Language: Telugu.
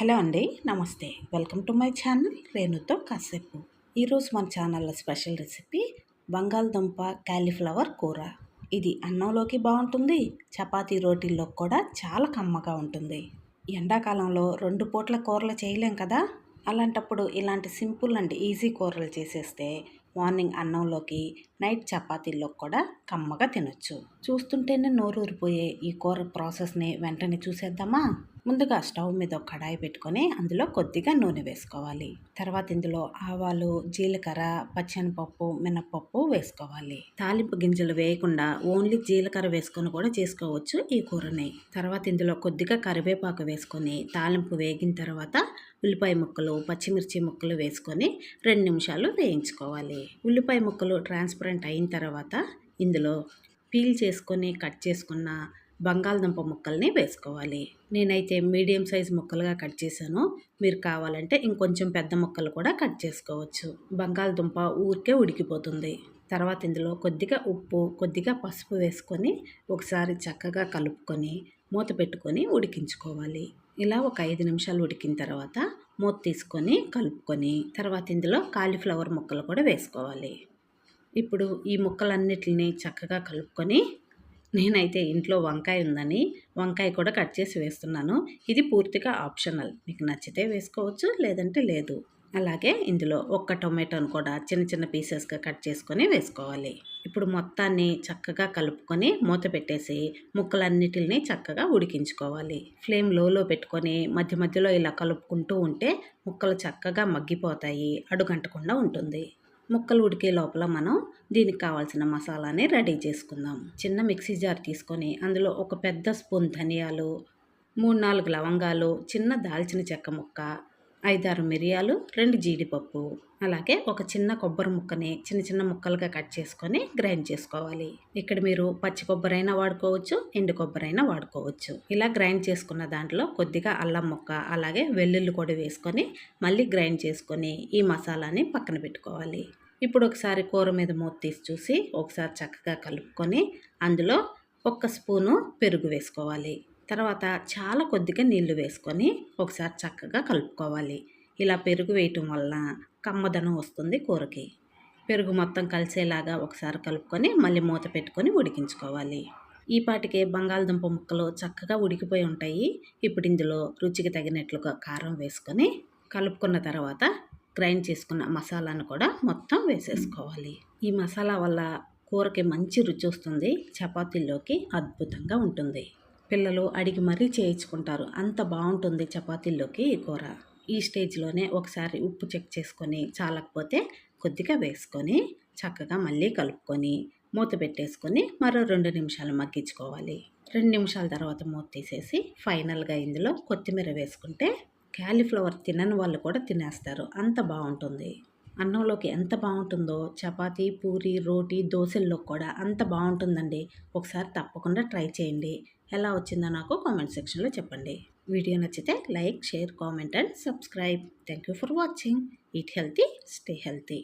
హలో అండి నమస్తే. వెల్కమ్ టు మై ఛానల్ రేణుతో కాసేపు. ఈరోజు మన ఛానల్లో స్పెషల్ రెసిపీ బంగాళదుంప క్యాలీఫ్లవర్ కూర. ఇది అన్నంలోకి బాగుంటుంది చపాతీ రోటీల్లో కూడా చాలా కమ్మగా ఉంటుంది. ఎండాకాలంలో రెండు పూట్ల కూరలు చేయలేం కదా? అలాంటప్పుడు ఇలాంటి సింపుల్ అండ్ ఈజీ కూరలు చేసేస్తే మార్నింగ్ అన్నంలోకి నైట్ చపాతీల్లో కూడా కమ్మగా తినొచ్చు. చూస్తుంటేనే నోరూరిపోయే ఈ కూర ప్రాసెస్ని వెంటనే చూసేద్దామా? ముందుగా స్టవ్ మీద ఒక కడాయి పెట్టుకొని అందులో కొద్దిగా నూనె వేసుకోవాలి. తర్వాత ఇందులో ఆవాలు జీలకర్ర పచ్చనిపప్పు మినప్పప్పు వేసుకోవాలి. తాలింపు గింజలు వేయకుండా ఓన్లీ జీలకర్ర వేసుకొని కూడా చేసుకోవచ్చు ఈ కూరని. తర్వాత ఇందులో కొద్దిగా కరివేపాకు వేసుకొని తాలింపు వేగిన తర్వాత ఉల్లిపాయ ముక్కలు పచ్చిమిర్చి ముక్కలు వేసుకొని రెండు నిమిషాలు వేయించుకోవాలి. ఉల్లిపాయ ముక్కలు ట్రాన్స్పరెంట్ అయిన తర్వాత ఇందులో పీల్ చేసుకొని కట్ చేసుకున్న బంగాళదుంప ముక్కల్ని వేసుకోవాలి. నేనైతే మీడియం సైజ్ ముక్కలుగా కట్ చేశాను. మీరు కావాలంటే ఇంకొంచెం పెద్ద ముక్కలు కూడా కట్ చేసుకోవచ్చు. బంగాళదుంప ఊరికే ఉడికిపోతుంది. తర్వాత ఇందులో కొద్దిగా ఉప్పు కొద్దిగా పసుపు వేసుకొని ఒకసారి చక్కగా కలుపుకొని మూత పెట్టుకొని ఉడికించుకోవాలి. ఇలా ఒక ఐదు నిమిషాలు ఉడికిన తర్వాత మూత తీసుకొని కలుపుకొని తర్వాత ఇందులో కాలీఫ్లవర్ ముక్కలు కూడా వేసుకోవాలి. ఇప్పుడు ఈ ముక్కలన్నిటిని చక్కగా కలుపుకొని నేనైతే ఇంట్లో వంకాయ ఉందని వంకాయ కూడా కట్ చేసి వేస్తున్నాను. ఇది పూర్తిగా ఆప్షనల్. మీకు నచ్చితే వేసుకోవచ్చు లేదంటే లేదు. అలాగే ఇందులో ఒక్క టొమాటోను కూడా చిన్న చిన్న పీసెస్గా కట్ చేసుకొని వేసుకోవాలి. ఇప్పుడు మొత్తాన్ని చక్కగా కలుపుకొని మూత పెట్టేసి ముక్కలన్నిటిని చక్కగా ఉడికించుకోవాలి. ఫ్లేమ్ లోలో పెట్టుకొని మధ్య మధ్యలో ఇలా కలుపుకుంటూ ఉంటే ముక్కలు చక్కగా మగ్గిపోతాయి అడుగంటకుండా ఉంటుంది. ముక్కలు ఉడికే లోపల మనం దీనికి కావాల్సిన మసాలాని రెడీ చేసుకుందాం. చిన్న మిక్సీ జార్ తీసుకొని అందులో ఒక పెద్ద స్పూన్ ధనియాలు మూడు నాలుగు లవంగాలు చిన్న దాల్చిన చెక్క ముక్క ఐదారు మిరియాలు రెండు జీడిపప్పు అలాగే ఒక చిన్న కొబ్బరి ముక్కని చిన్న చిన్న ముక్కలుగా కట్ చేసుకొని గ్రైండ్ చేసుకోవాలి. ఇక్కడ మీరు పచ్చి కొబ్బరి అయినా వాడుకోవచ్చు ఎండు కొబ్బరి అయినా వాడుకోవచ్చు. ఇలా గ్రైండ్ చేసుకున్న దాంట్లో కొద్దిగా అల్లం ముక్క అలాగే వెల్లుల్లి కూడా వేసుకొని మళ్ళీ గ్రైండ్ చేసుకొని ఈ మసాలాని పక్కన పెట్టుకోవాలి. ఇప్పుడు ఒకసారి కూర మీద మూత తీసి చూసి ఒకసారి చక్కగా కలుపుకొని అందులో ఒక్క స్పూను పెరుగు వేసుకోవాలి. తర్వాత చాలా కొద్దిగా నీళ్ళు వేసుకొని ఒకసారి చక్కగా కలుపుకోవాలి. ఇలా పెరుగు వేయటం వల్ల కమ్మదనం వస్తుంది కూరకి. పెరుగు మొత్తం కలిసేలాగా ఒకసారి కలుపుకొని మళ్ళీ మూత పెట్టుకొని ఉడికించుకోవాలి. ఈ పాటికే బంగాళదుంప ముక్కలు చక్కగా ఉడికిపోయి ఉంటాయి. ఇప్పుడు ఇందులో రుచికి తగినట్లుగా కారం వేసుకొని కలుపుకున్న తర్వాత గ్రైండ్ చేసుకున్న మసాలాను కూడా మొత్తం వేసేసుకోవాలి. ఈ మసాలా వల్ల కూరకి మంచి రుచి వస్తుంది. చపాతీల్లోకి అద్భుతంగా ఉంటుంది. పిల్లలు అడిగి మరీ చేయించుకుంటారు. అంత బాగుంటుంది చపాతీల్లోకి ఈ కూర. ఈ స్టేజ్లోనే ఒకసారి ఉప్పు చెక్ చేసుకొని చాలకపోతే కొద్దిగా వేసుకొని చక్కగా మళ్ళీ కలుపుకొని మూత పెట్టేసుకొని మరో రెండు నిమిషాలు మగ్గించుకోవాలి. రెండు నిమిషాల తర్వాత మూత తీసేసి ఫైనల్గా ఇందులో కొత్తిమీర వేసుకుంటే క్యాలీఫ్లవర్ తినని వాళ్ళు కూడా తినేస్తారు. అంత బాగుంటుంది. అన్నంలోకి ఎంత బాగుంటుందో చపాతీ పూరి రోటీ దోశల్లో కూడా అంత బాగుంటుందండి. ఒకసారి తప్పకుండా ట్రై చేయండి. ఎలా వచ్చిందో నాకు కామెంట్ సెక్షన్లో చెప్పండి. వీడియో నచ్చితే like share comment and subscribe. Thank you for watching. Eat healthy stay healthy.